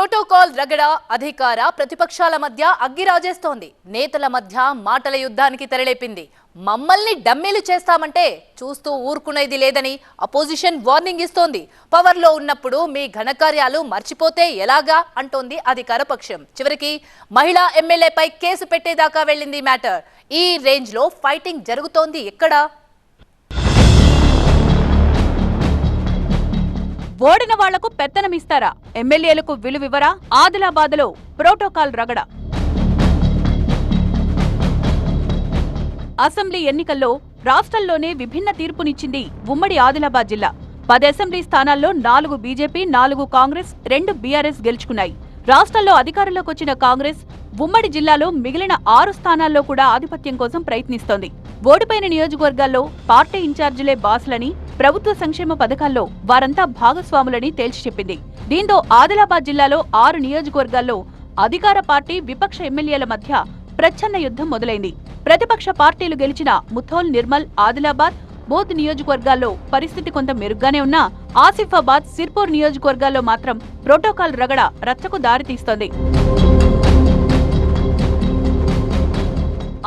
Protocol రగడ అధికార ప్రతిపక్షాల మధ్య అగ్గిరాజేస్తోంది. నేతల మధ్య మాటల యుద్ధానికి తెరలేపింది. మమ్మల్ని డమ్మీలు చేస్తామంటే చూస్తూ ఊరుకునేది లేదని అపోజిషన్ వార్నింగ్ ఇస్తోంది. పవర్లో ఉన్నప్పుడు మీ ఘనకార్యాలు మర్చిపోతే ఎలాగా? అంటోంది అధికార పక్షం. చివరికి మహిళా ఎమ్మెల్యేపై కేసు పెట్టేదాకా వెళ్ళింది మ్యాటర్. ఈ రేంజ్లో ఫైటింగ్ జరుగుతోంది ఎక్కడా? ఓడిన వాళ్ళకు పెత్తనమిస్తారా? ఎమ్మెల్యేలకు విలువివరా? ఆదిలాబాద్లో ప్రోటోకాల్ రగడ. అసెంబ్లీ ఎన్నికల్లో రాష్ట్రంలోనే విభిన్న తీర్పునిచ్చింది ఉమ్మడి ఆదిలాబాద్ జిల్లా. పది అసెంబ్లీ స్థానాల్లో నాలుగు బీజేపీ నాలుగు కాంగ్రెస్ రెండు బీఆర్ఎస్ గెలుచుకున్నాయి. రాష్ట్రంలో అధికారంలోకి వచ్చిన కాంగ్రెస్ ఉమ్మడి జిల్లాలో మిగిలిన ఆరు స్థానాల్లో కూడా ఆధిపత్యం కోసం ప్రయత్నిస్తోంది. ఓడిపోయిన నియోజకవర్గాల్లో పార్టీ ఇన్ఛార్జీలే బాసులని ప్రభుత్వ సంక్షేమ పథకాల్లో వారంతా భాగస్వాములని తేల్చి చెప్పింది. దీంతో ఆదిలాబాద్ జిల్లాలో ఆరు నియోజకవర్గాల్లో అధికార పార్టీ విపక్ష ఎమ్మెల్యేల మధ్య ప్రచ్ఛన్న యుద్ధం మొదలైంది. ప్రతిపక్ష పార్టీలు గెలిచిన ముథోల్ నిర్మల్ ఆదిలాబాద్ బోధ్ నియోజకవర్గాల్లో పరిస్థితి కొంత మెరుగ్గానే ఉన్నా ఆసిఫాబాద్ సిర్పూర్ నియోజకవర్గాల్లో మాత్రం ప్రోటోకాల్ రగడ రచ్చకు దారితీస్తోంది.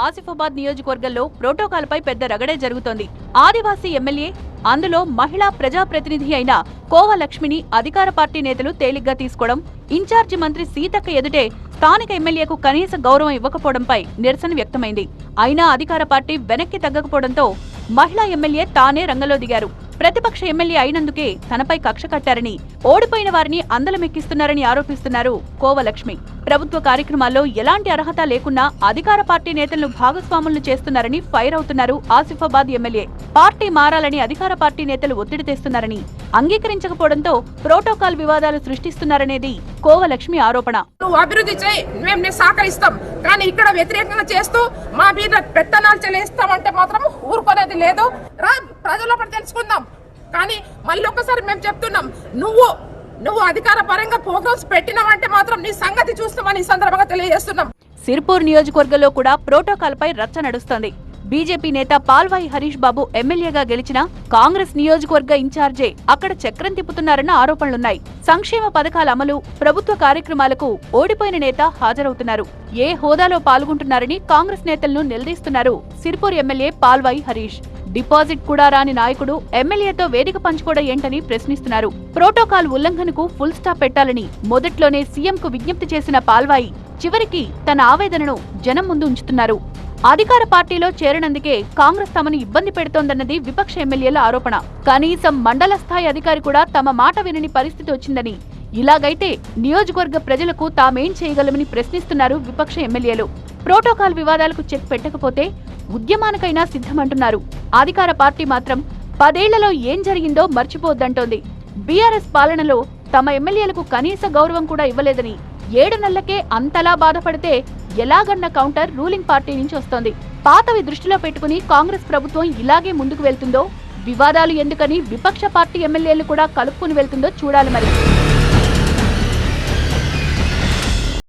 ఆసిఫాబాద్ నియోజకవర్గంలో ప్రోటోకాల్పై పెద్ద రగడే జరుగుతోంది. ఆదివాసీ ఎమ్మెల్యే అందులో మహిళా ప్రజాప్రతినిధి అయిన కోవలక్ష్మిని అధికార పార్టీ నేతలు తేలిగ్గా తీసుకోవడం ఇన్ఛార్జి మంత్రి సీతక్క ఎదుటే స్థానిక ఎమ్మెల్యేకు కనీస గౌరవం ఇవ్వకపోవడంపై నిరసన వ్యక్తమైంది. అయినా అధికార పార్టీ వెనక్కి తగ్గకపోవడంతో మహిళా ఎమ్మెల్యే తానే రంగంలో దిగారు. ప్రతిపక్ష ఎమ్మెల్యే అయినందుకే తనపై కక్ష కట్టారని ఓడిపోయిన వారిని అందలమెక్కిస్తున్నారని ఆరోపిస్తున్నారు కోవలక్ష్మి. ప్రభుత్వ కార్యక్రమాల్లో ఎలాంటి అర్హత లేకున్నా అధికార పార్టీ నేతలను భాగస్వాములను చేస్తున్నారని ఫైర్ అవుతున్నారు ఆసిఫాబాద్ ఎమ్మెల్యే. పార్టీ మారాలని అధికార పార్టీ నేతలు ఒత్తిడి తెస్తున్నారని అంగీకరించకపోవడంతో ప్రోటోకాల్ వివాదాలు సృష్టిస్తున్నారనేది కోవలక్ష్మి ఆరోపణ. నువ్వు అభివృద్ధి చేయి మేము సహకరిస్తాం. కానీ ఇక్కడ వ్యతిరేకంగా చేస్తూ మా మీద పెత్తనాలు చెల్లిస్తామంటే మాత్రం ఊరుకునేది లేదు. రా ప్రజల పట్ల తెలుసుకుందాం. కానీ మళ్ళీ ఒక్కసారి మేము చెప్తున్నాం నువ్వు నువ్వు అధికార పరంగా ప్రోగ్రామ్స్ పెట్టినావంటే మాత్రం నీ సంగతి చూస్తామని ఈ సందర్భంగా తెలియజేస్తున్నాం. సిర్పూర్ నియోజకవర్గంలో కూడా ప్రోటోకాల్పై రచ్చ నడుస్తోంది. బీజేపీ నేత పాల్వాయి హరీష్ బాబు ఎమ్మెల్యేగా గెలిచిన కాంగ్రెస్ నియోజకవర్గ ఇన్ఛార్జే అక్కడ చక్రం తిప్పుతున్నారన్న ఆరోపణలున్నాయి. సంక్షేమ పథకాల అమలు ప్రభుత్వ కార్యక్రమాలకు ఓడిపోయిన నేత హాజరవుతున్నారు. ఏ హోదాలో పాల్గొంటున్నారని కాంగ్రెస్ నేతలను నిలదీస్తున్నారు సిర్పూర్ ఎమ్మెల్యే పాల్వాయి హరీష్. డిపాజిట్ కూడా రాని నాయకుడు ఎమ్మెల్యేతో వేదిక పంచుకోవడం ఏంటని ప్రశ్నిస్తున్నారు. ప్రోటోకాల్ ఉల్లంఘనకు ఫుల్ స్టాప్ పెట్టాలని మొదట్లోనే సీఎంకు విజ్ఞప్తి చేసిన పాల్వాయి చివరికి తన ఆవేదనను జనం ముందు ఉంచుతున్నారు. అధికార పార్టీలో చేరినందుకే కాంగ్రెస్ తమను ఇబ్బంది పెడుతోందన్నది విపక్ష ఎమ్మెల్యేల ఆరోపణ. కనీసం మండల స్థాయి అధికారి కూడా తమ మాట వినని పరిస్థితి వచ్చిందని ఇలాగైతే నియోజకవర్గ ప్రజలకు తామేం చేయగలమని ప్రశ్నిస్తున్నారు విపక్ష ఎమ్మెల్యేలు. ప్రోటోకాల్ వివాదాలకు చెక్ పెట్టకపోతే ఉద్యమానికైనా సిద్ధమంటున్నారు. అధికార పార్టీ మాత్రం పదేళ్ళలో ఏం జరిగిందో మర్చిపోద్దంటోంది. బీఆర్ఎస్ పాలనలో తమ ఎమ్మెల్యేలకు కనీస గౌరవం కూడా ఇవ్వలేదని ఏడు నెలలకే అంతలా బాధపడితే ఎలాగన్న కౌంటర్ రూలింగ్ పార్టీ నుంచి వస్తోంది. పాతవి దృష్టిలో పెట్టుకుని కాంగ్రెస్ ప్రభుత్వం ఇలాగే ముందుకు వెళ్తుందో వివాదాలు ఎందుకని విపక్ష పార్టీ ఎమ్మెల్యేలు కూడా కలుపుకుని వెళ్తుందో చూడాలి మరి.